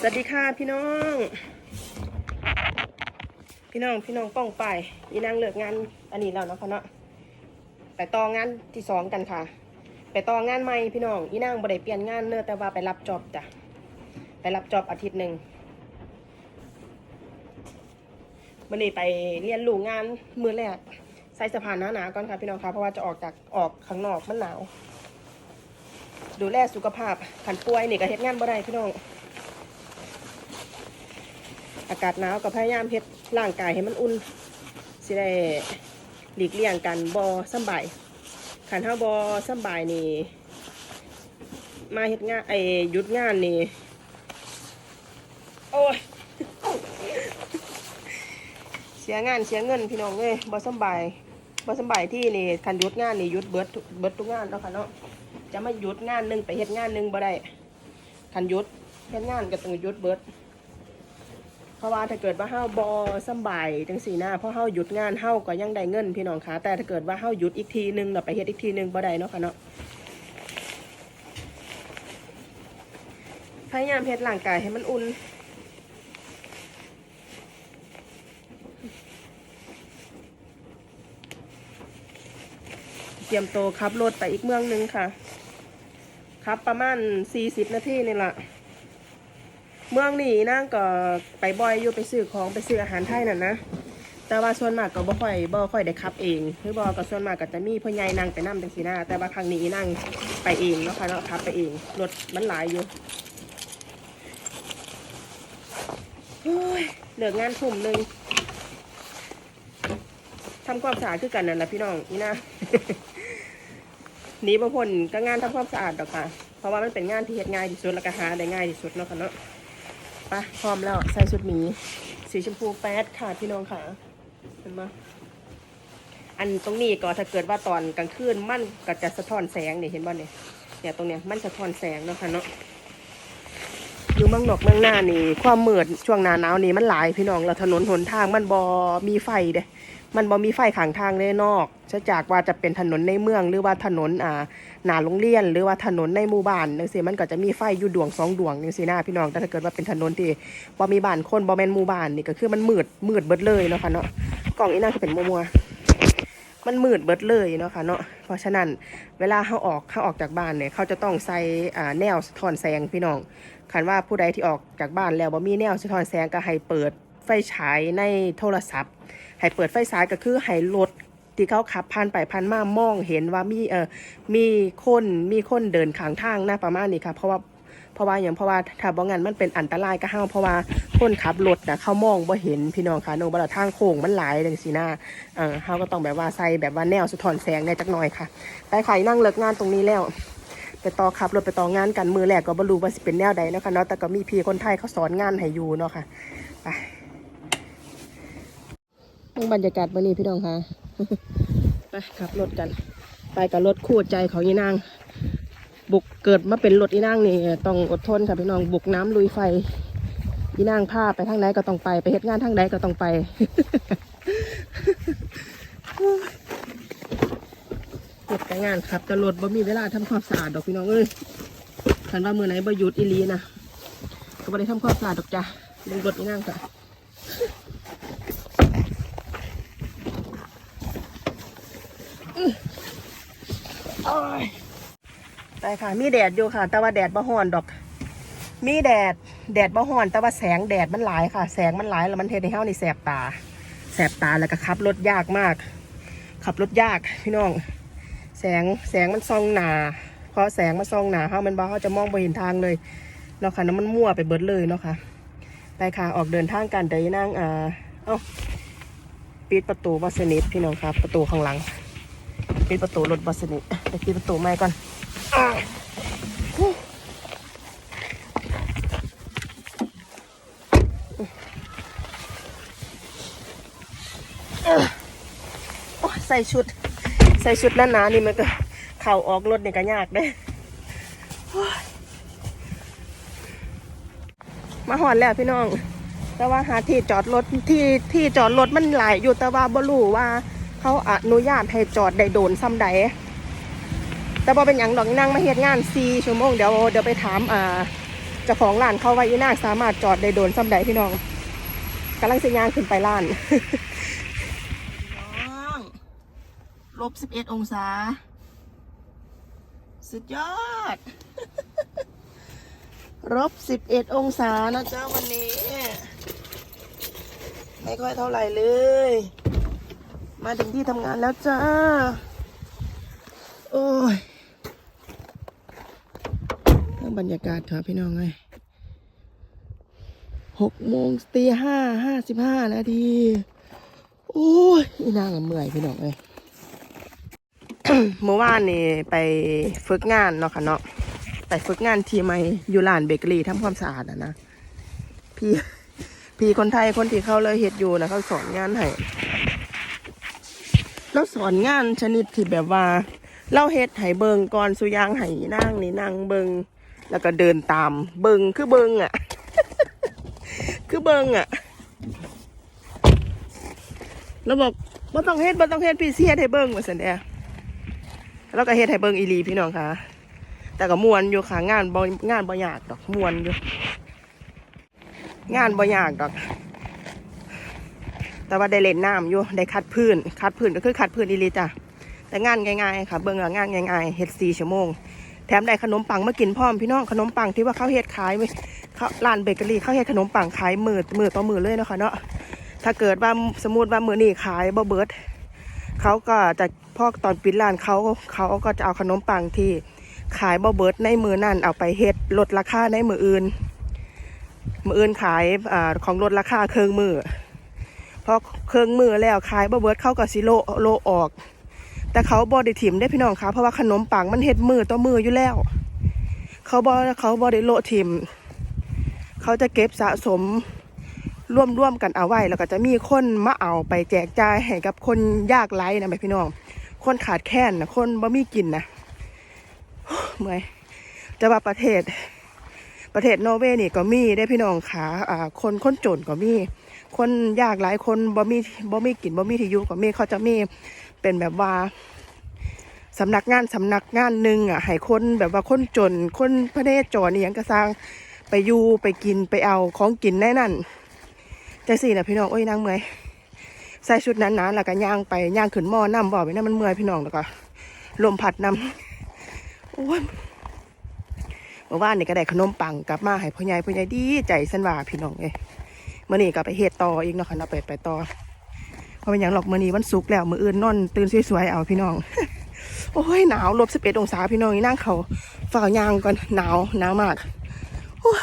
สวัสดีค่ะพี่น้อง พี่น้องพี่น้องป้องไปอีนางเลิกงานอันนี้แล้วเนาะค่ะเนาะไปต่องานที่สองกันค่ะ ไปต่องานใหม่พี่น้องอีนางบ่ได้เปลี่ยนงานเนอะแต่ว่าไปรับจอบจ้ะไปรับจอบอาทิตย์หนึ่งวันนี้ไปเรียนรู้งานมือแรกใส่สะพานหนาๆก่อนค่ะพี่น้องคะเพราะว่าจะออกจากออกข้างนอกมันหนาว ดูแลสุขภาพขันป่วยนี่ก็เฮ็ดงานบ่ได้พี่น้อง อากาศหนาวก็พยายามเฮ็ดร่างกายให้มันอุ่นสิได้หลีกเลี่ยงกันบอสำบายขันเฮาบอสำบายนี่ มาเฮ็ดงานไอ้หยุดงานนี่ โอ้ย เสียงานเสียเงินพี่น้องเอ้ยบอสำบายบอสำบายที่นี่คันหยุดงานนี่หยุดเบิดเบิดทุกงานแล้วค่ะเนาะจะมาหยุดงานหนึ่งไปเฮ็ดงานหนึ่งบ่ได้คันหยุดเฮ็ดงานก็ต้องหยุดเบิด เพราะว่าถ้าเกิดว่าเฮาบอสบายจังสีหน้าเพราะเฮาหยุดงานเฮาก็ยังได้เงินพี่น้องคะแต่ถ้าเกิดว่าเฮาหยุดอีกทีนึงเราไปเฮ็ดอีกทีนึงบ่ได้เนาะค่ะเนาะพยายามเฮ็ดร่างกายให้มันอุ่นเตรียมโตขับรถไปอีกเมืองนึงค่ะขับประมาณ 40 นาทีนี่แหละ เมืองนี่นั่งก็ไปบ่อยอยู่ไปซื้อของไปซื้ออาหารไทยนั่นนะ แต่ว่าส่วนมากก็บ่ค่อยบ่ค่อยได้ขับเองคือบ่ก็ส่วนมากก็จะมีพ่อใหญ่นั่งไปนำจังซี่นะแต่ว่าครั้งนี้นั่งไปเองเนาะค่ะเนาะขับไปเองรถมันหลายอยู่โอ้ยเลิกงานทุ่มหนึ่งทำความสะอาดคือกันนั่นแหละพี่น้องนี่นะหนีบ่พ้นก็งานทำความสะอาดดอกค่ะ เพราะว่ามันเป็นงานที่เฮ็ดง่ายที่สุดแล้วก็หาได้ง่ายที่สุดเนาะค่ะเนาะ ปะพร้อมแล้ว ใส่ชุดหมีสีชมพูแป๊ดค่ะพี่น้องค่ะ เห็นไหมอันตรงนี้ก็ถ้าเกิดว่าตอนกลางคืนมันก็จะสะท้อนแสงนี่เห็นบ่เนี่ยเนี่ยตรงเนี้ยมันสะท้อนแสงเนาะค่ะเนาะอยู่เมืองนอกเมืองหน้านี่ ความมืดช่วงหน้าหนาวนี่มันหลายพี่น้องเราถนนหนทางมันบอมีไฟเด้ มันบอมีไฟขางทางเลยนอกเช่จากว่าจะเป็นถนนในเมืองหรือว่าถนนอ่าหนาโรงเรียน หรือว่าถนนในหมู่บ้านจังซี่มันก็จะมีไฟอยู่ดวงสองดวงจังซี่นะพี่น้องแต่ถ้าเกิดว่าเป็นถนนที่บ่มีบ้านคนบ่แม่นหมู่บ้านนี่ก็คือมันมืดมืดเบิดเลยเนาะค่ะเนาะกล่องอีนั่นก็เป็นมัวๆมันมืดเบิดเลยเนาะค่ะเนาะเพราะฉะนั้นเวลาเขาออกเขาออกจากบ้านเนี่ยเขาจะต้องใส่อ่าแนวสะท้อนแสงพี่น้องคันว่าผู้ใดที่ออกจากบ้านแล้วบ่มีแนวสะท้อนแสงก็ให้เปิด ไฟฉายในโทรศัพท์ ให้เปิดไฟฉายก็คือให้รถที่เขาขับผ่านไปผ่านมามองเห็นว่ามีเออมีคนมีคนเดินข้างทางนะประมาณนี้ค่ะเพราะว่าเพราะว่าอย่างเพราะว่าถ้าบ่งั้นมันเป็นอันตรายก็ห้าเพราะว่าคนขับรถนะเขามองบ่เห็นพี่น้องค่ะโนบลาทางโค้งมันหลายจังซี่นะเออเขาก็ต้องแบบว่าใส่แบบว่าแนวสะท้อนแสงได้จักหน่อยค่ะไปค่ะนั่งเลิกงานตรงนี้แล้วไปต่อขับรถไปต่องานกันมือแรกก็บ่รู้ว่าสิเป็นแนวใดนะคะเนาะแต่ก็มีพี่คนไทยเขาสอนงานให้อยู่เนาะค่ะไป บรรยากาศวันนี้พี่น้องคะไปขับรถกัน ไปกับรถคู่ใจของยีนาง บุกเกิดมาเป็นรถอีนางนี่ต้องอดทนค่ะพี่น้องบุกน้ำลุยไฟอีนางพาไปทางไหนก็ต้องไปไปเฮ็ดงานทางใดก็ต้องไปเฮ็ดแต่งานครับแต่รถบ่มีเวลาทำความสะอาดดอกพี่น้องเอ้ยคันว่ามือไหนบ่หยุดอีลีนะก็บ่ได้ทำความสะอาดดอกจ้ะเรื่องรถอีนางค่ะ ได้ค่ะ มีแดดอยู่ค่ะ แต่ว่าแดดบ่ฮ้อนดอก มีแดด แดดบ่ฮ้อน แต่ว่าแสงแดดมันหลายค่ะ แสงมันหลายแล้วมันเฮ็ดให้เฮานี่แสบตา แสบตาแล้วก็ขับรถยากมาก ขับรถยากพี่น้อง แสง แสงมันส่องหนาเพราะแสงมันส่องหนาเฮามันบ่เฮาจะมองบ่เห็นทางเลยเนาะค่ะน้ำมันมั่วไปเบิดเลยเนาะค่ะ ไปค่ะ ออกเดินทางกันเดี๋ยวนั่งอ่า เอ้าปิดประตูบัสนิทพี่น้องครับ ประตูข้างหลัง ปิดประตูรถบัสนิทไปปิดประตูใหม่ก่อนโอ้ใส่ชุด ใส่ชุดหนาๆนี่มันก็ เข่าออกรถเนี่ยก็ยากเด้โอ้ยมาหอนแล้วพี่น้อง แต่ว่าหาที่จอดรถที่ที่จอดรถมันหลายอยู่แต่ว่าบ่รู้ว่า เขาอนุญาตให้จอดได้โดนซ้ำใด แต่พอเป็นอย่างดอกนั่งมาเฮ็ดงาน4ชั่วโมงเดี๋ยวเดี๋ยวไปถามอ่าเจ้าของร้านเขาไว้อีนางสามารถจอดได้โดนซ้ำใดพี่น้องกำลังจะย่างขึ้นไปร้านน้องลบสิบเอ็ดองศา สุดยอดลบสิบเอ็ดองศานะเจ๊ะวันนี้ ไม่ค่อยเท่าไหร่เลย มาถึงที่ทำงานแล้วจ้า โอ้ยทั้งบรรยากาศค่ะพี่น้องเลยหกโมงตีห้าห้าสิบห้านาที โอ้ยอีนางอะเมื่อยพี่น้องเลยเมื่อวานนี่ไปฝึกงานเนาะค่ะเนาะ ไปฝึกงานที่ไม่อยู่ร้านเบเกอรี่ทำความสะอาดอะนะ พี่ พี่คนไทยคนที่เขาเลยเฮ็ดอยู่นะเขาสอนงานให้ แล้วสอนงานชนิดที่แบบว่าเราเฮ็ดให้เบิงก่อนสุยางให้นั่งนี่นั่งเบิงแล้วก็เดินตามเบิงคือเบิงอะ คือเบิงอะเราบอกว่ต้องเฮ็ดบ่ต้องเฮ็ดพี่เฮ็ดให้เบิงว่าซั่นแหละแล้วก็เฮ็ดให้เบิงอีลีพี่น้องค่ะแต่ก็มวนอยู่ค่ะงานบ่งานบ่ยากดอกมวนอยู่ งานบ่ยากดอก แต่ว่าได้เล่นน้ำอยู่ได้คัดพื้น คัดพื้นก็คือคัดพื้นอีลีจ้ะแต่งานง่ายๆค่ะเบิ่งแล้วงานง่ายๆเฮ็ดสี่ชั่วโมง แถมได้ขนมปังมากินพร้อมพี่น้องขนมปังที่ว่าเขาเฮ็ดขายไว้เขาร้านเบเกอรี่เขาเฮ็ดขนมปังขายมือมือต่อมือเลยเนาะคะเนาะถ้าเกิดว่าสมมติว่ามือนี้ขายบ่เบิดเขาก็จะพอตอนปิดร้านเขาเขาก็จะเอาขนมปังที่ขายบ่เบิดในมือนั่นเอาไปเฮ็ดลดราคาในมืออื่น มืออื่นขายอของลดราคาเครื่องมือ พอเครื่องมือแล้วขายบ่เบิดเข้าก็สิโลโลออก แต่เขาบอได้ถิ่มได้พี่น้องคะเพราะว่าขนมปังมันเฮ็ดมือต่อมืออยู่แล้ว เขาบอเขาบอได้โลถิ่มเขาจะเก็บสะสมร่วมร่วมกันเอาไว้แล้วก็จะมีคนมาเอาไปแจกจ่ายให้กับคนยากไร้นะพี่น้อง คนขาดแคลนนะคนบ่มีกินนะเมื่อยจะว่าประเทศ ประเทศนอร์เวย์นี่ก็มีได้พี่น้องขาอ่าคนคนจนก็มี คนยากหลายคนบ่มีบ่มีกินบ่มีที่อยู่ก็มีเขาจะมีเป็นแบบว่าสำนักงานสำนักงานหนึ่งอะให้คนแบบว่าคนจน คนพระเนจรนี่ยังกระซังไปอยู่ไปกินไปเอาของกินแน่นั่นแต่สินะพี่น้องโอ้ยนางเมื่อยใส่ชุดนั้นนะแล้วก็ย่างไปย่างขึ้นหม้อน้ำบ่อไปนั่นมันเมื่อยพี่น้องแล้วก็ลมพัดน้ำโอ้ยเมื่อวานนี่ก็ได้ขนมปังกลับมาให้พ่อใหญ่พ่อใหญ่ดีใจสันว่าพี่น้องเอ้ มื่อนี้ก็ไปเฮ็ดต่ออีกเนาะค่ะเนาะไปไปต่อเพราะเป็นอย่างหรอกมื่อนี้วันศุกร์แล้วมื่ออื่นนอนตื่นสวยๆเอาพี่น้อง โอ้ยหนาวลบสิบเอ็ดองศาพี่น้องนี่นั่งเขาฝ่ายางก่อนหนาวหนาวมากโอ้ย